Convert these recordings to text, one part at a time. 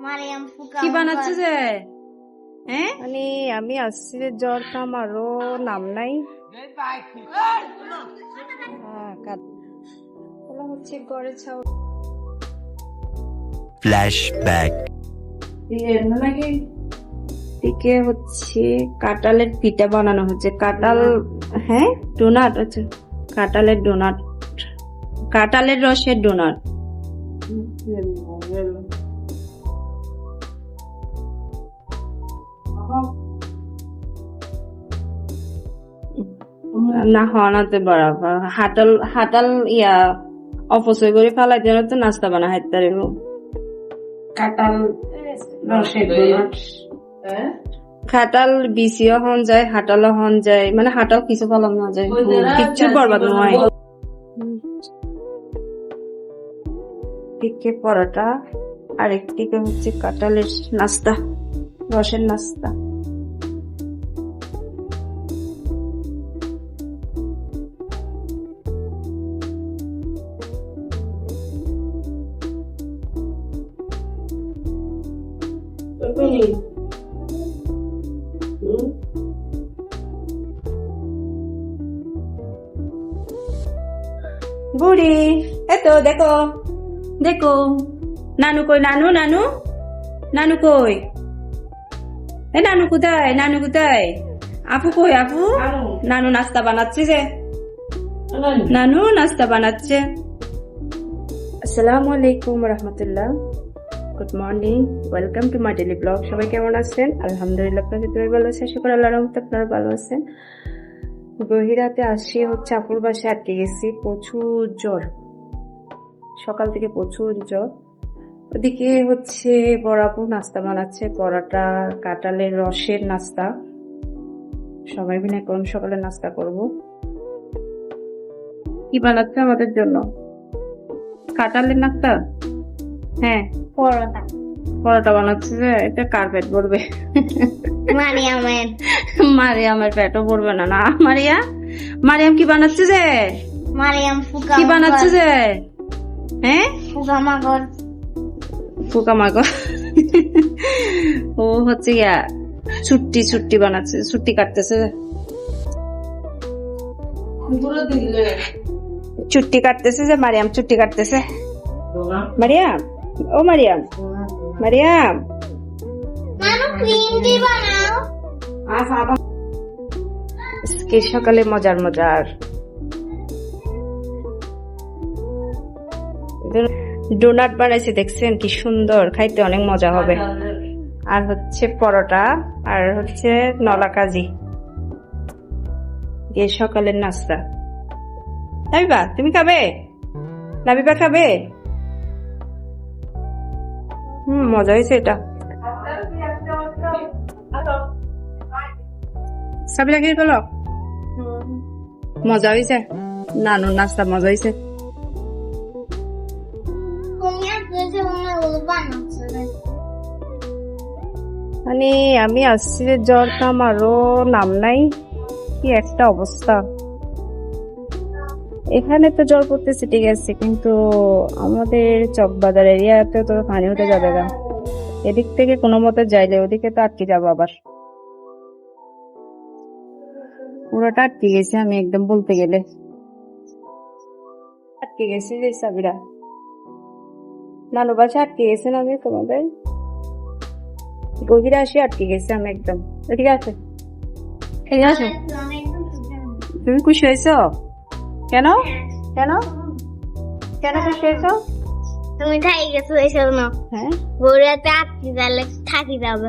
মারিয়াম ফুকা কি বানাচ্ছে যে? হ্যাঁ মানে আমি আসছি যে জ্বর তো আমারও নাম নাই। হ্যাঁ, হচ্ছে গড়ে ছাউ Flashback. দিকে হচ্ছে কাঁঠালের পিঠা বানানো হচ্ছে। কাঁঠাল হ্যাঁ? ডোনাট আচ্ছা। কাঁঠালের ডোনাট। কাঁঠালের রসের ডোনাট। না হনাতে বরাবর। হাটাল হাটাল ইয়া অপচয় করে ফেলাই দেওয়ার তো নাস্তা বানা হাইতে রসের ডোনাট খাটাল বিসিও হন যায় হাটালও হন যায় মানে হাটাও কিছু পালাম না যায়। কিচ্ছু বরবাদ নয়। দিকে পরোটা আর একদিকে হচ্ছে কাঁঠালের নাস্তা রসের নাস্তা। বুড়ি এতো দেখো। দেখো। নানু কই নানু নানু? নানু কই? এ নানু কোথায় নানু কোথায়? আপু কই আপু? নানু। নাস্তা বানাচ্ছে যে। নানু নাস্তা বানাচ্ছে। আসসালামু আলাইকুম রহমতুল্লাহ। Good morning welcome to my daily blog সবাই কেমন আছেন? আলহামদুলিল্লাহ আপনাদের তুমি ভালো আছেন। শুক্র আল্লাহ রহমতে আপনারা ভালো আছেন। গহিরাতে আসি হচ্ছে আপুর বাসায়, আটকে গেছি। প্রচুর জ্বর। সকাল থেকে প্রচুর জ্বর। ওদিকে হচ্ছে বড়াপু নাস্তা বানাচ্ছে, পরোটা, কাঁঠালের রসের নাস্তা। সবাই মিলে এখন সকালে নাস্তা করব। কি বানাচ্ছে আমাদের জন্য? কাঁঠালের নাস্তা? হ্যাঁ পরোটা। পরোটা বানাচ্ছে যে এটা কার্পেট পড়বে মারিয়ামের। মারিয়ামের পেটও পড়বে না না। মারিয়া মারিয়াম কি বানাচ্ছে যে? মারিয়াম ফুকা কি বানাচ্ছে যে? হ্যাঁ? ফুকা মাগর ফুকা মাগো ও হচ্ছে ইয়া ছুট্টি ছুট্টি বানাচ্ছে ছুট্টি কাটতেছে। চুট্টি কাটতেছে যে মারিয়াম চুট্টি কাটতেছে। মারিয়াম? ও মারিয়াম মারিয়াম আজকে সকালে মজার মজার। ডোনাট বানাইছে দেখছেন? কি সুন্দর। খাইতে অনেক মজা হবে। আর হচ্ছে পরোটা আর হচ্ছে নলা কাজি। দিয়ে সকালের নাস্তা। নাবিবা তুমি খাবে? নাবিবা খাবে? হুম, মজা হয়েছে এটা। সাবিলা কি বলো মজা হয়েছে। নানুর নাস্তা মজা হয়েছে। আমি আসছি যে জ্বর তো আমারও, নাম নাই। কি একটা অবস্থা। এখানে তো জল পড়তেছে ঠিক আছে কিন্তু আমাদের চকবাজার এরিয়াতে তো পানি হতে যাবে না। এদিক থেকে কোনো মতে যাইলে ওদিকে তো আটকে যাব আবার। পুরোটা আটকে গেছে আমি একদম বলতে গেলে। আটকে গেছে যে সাবিরা। নানু বাসা আটকে গেছে না আমি তোমাদের? গভীরে আসি আটকে গেছে আমি একদম। ঠিক আছে ঠিক আছে তুমি খুশি হয়েছ? কেন? কেন? কেন হয়েছ তুমি থাকি গেছো এসব না। হ্যাঁ? গড়িয়াতে আটকে গেলে থাকি যাবে।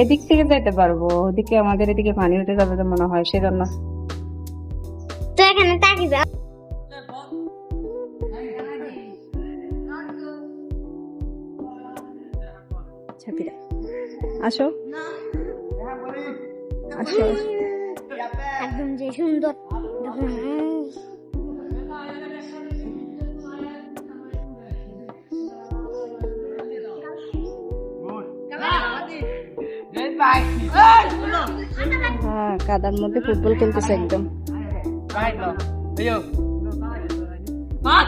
এদিক থেকে যাইতে পারব ওদিকে আমাদের এদিকে পানি উঠে যাবে তো মনে হয় সেজন্য। তো এখানে থাকি যাও ছাপিরা আসো আসো। একদম যে সুন্দর। হ্যাঁ কাদার মধ্যে ফুটবল খেলতেছে একদম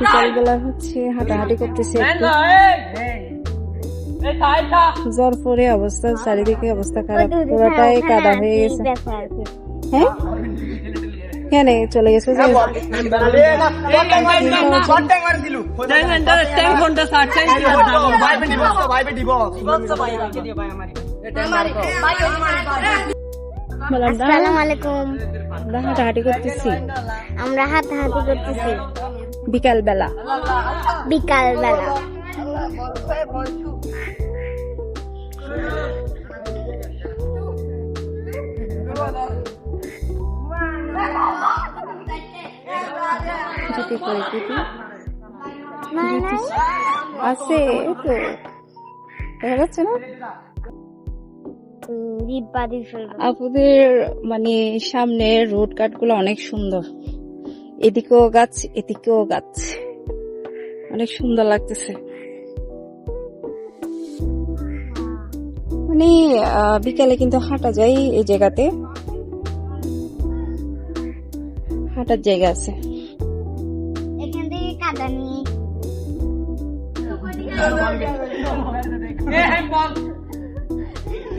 বিকালবেলা হচ্ছে হাঁটাহাঁটি করতেছে জ্বর পরে অবস্থা চারিদিকে অবস্থা খারাপ পুরোটাই কাদা হয়ে গেছে। হ্যাঁ কেন চলে গেছে যে আসসালামু আলাইকুম আমরা হাঁটাহাঁটি করতেছি। আমরা হাতাহাতি করতেছি। বিকাল বেলা বিকাল বেলা নাই আছে এই তো। দেখা যাচ্ছে না? ফেলব। আপুদের মানে সামনে রোড কাটগুলো অনেক সুন্দর। এদিকেও গাছ এদিকেও গাছ। অনেক সুন্দর লাগতেছে। মানে আহ, বিকালে কিন্তু হাঁটা যায় এই জায়গাতে। হাঁটার জায়গা আছে। এখান থেকে কাদা নিয়ে।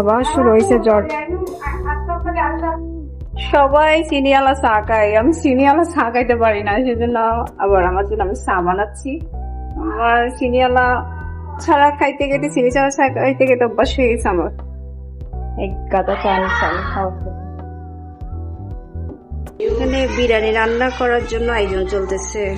আবার শুরু হয়েছে জ্বর। সবাই চিনিওয়ালা চা খায়। আমি চিনিওয়ালা চা খাইতে পারি না, সেজন্য আবার আমার জন্য আমি চা বানাচ্ছি। আমার চিনিওয়ালা ছাড়া খাইতে গেতে চিনি ছাড়া চা খাইতে গেতে অভ্যাস হয়ে গেছে আমার। এক গাদা চাল চাল খাওয়া এখানে বিরিয়ানি রান্না করার জন্য আয়োজন চলতেছে।